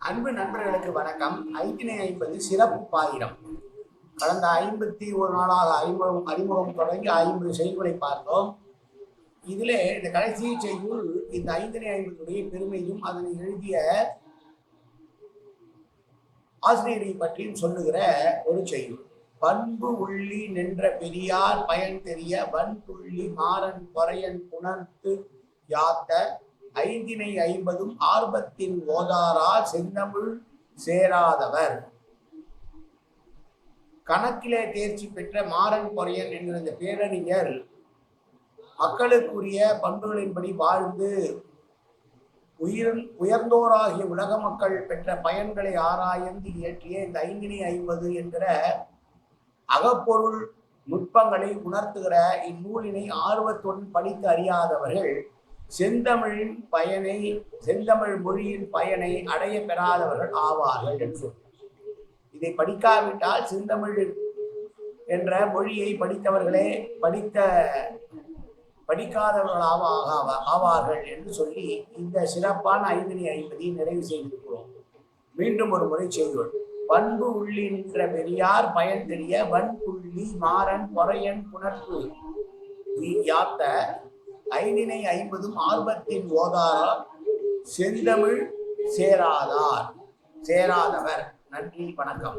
அன்பு நண்பர்களுக்கு வணக்கம். ஐந்தினை ஐம்பது சிறப்பு பாயிரம். கடந்த ஐம்பத்தி ஒரு நாளாக அறிமுகம் அறிமுகம் தொடங்கி ஐம்பது செய்திகளை பார்த்தோம். இதில் இந்த கடைசி செய்யுள் இந்த ஐந்தினை ஐம்பதுடைய பெருமையும் அதனை எழுதிய ஆசிரியரை பற்றியும் சொல்லுகிற ஒரு செய்யுள் பண்பு உள்ளி நின்ற பெரியார் பயன் தெரிய வன்புள்ளி மாறன் பொறையன் புணர்த்து யாத்த ஐந்தினை ஐம்பதும் ஆர்வத்தின் ஓதாரா செந்தமிழ் சேராதவர். கணக்கிலே தேர்ச்சி பெற்ற மாறன் பொறையன் என்கிற இந்த பேரறிஞர் மக்களுக்குரிய பண்புகளின்படி வாழ்ந்து உயிர் உயர்ந்தோராகிய உலக மக்கள் பெற்ற பயன்களை ஆராய்ந்து இயற்றிய இந்த ஐந்தினை ஐம்பது என்கிற அகப்பொருள் நுட்பங்களை உணர்த்துகிற இந்நூலினை ஆர்வத்துடன் படித்து அறியாதவர்கள் செந்தமிழின் பயனை செந்தமிழ் மொழியின் பயனை அடைய பெறாதவர்கள் ஆவார்கள் என்று இதை படிக்காவிட்டால் செந்தமிழ் என்ற மொழியை படித்தவர்களே படித்த படிக்காதவர்களாக ஆகாவ ஆவார்கள் என்று சொல்லி இந்த சிறப்பான ஐந்தினி ஐம்பதை நிறைவு செய்திருக்கிறோம். மீண்டும் ஒரு முறை செய்வோம். பண்பு உள்ளின்ற பெரியார் பயன் தெரிய வன்புள்ளி மாறன் பொறையன் புணர்ப்பு. யாத்த ஐந்தினை ஐம்பதும் ஆர்வத்தின் ஓதாரால் செந்தமிழ் சேராதார். சேராதவர். நன்றி வணக்கம்.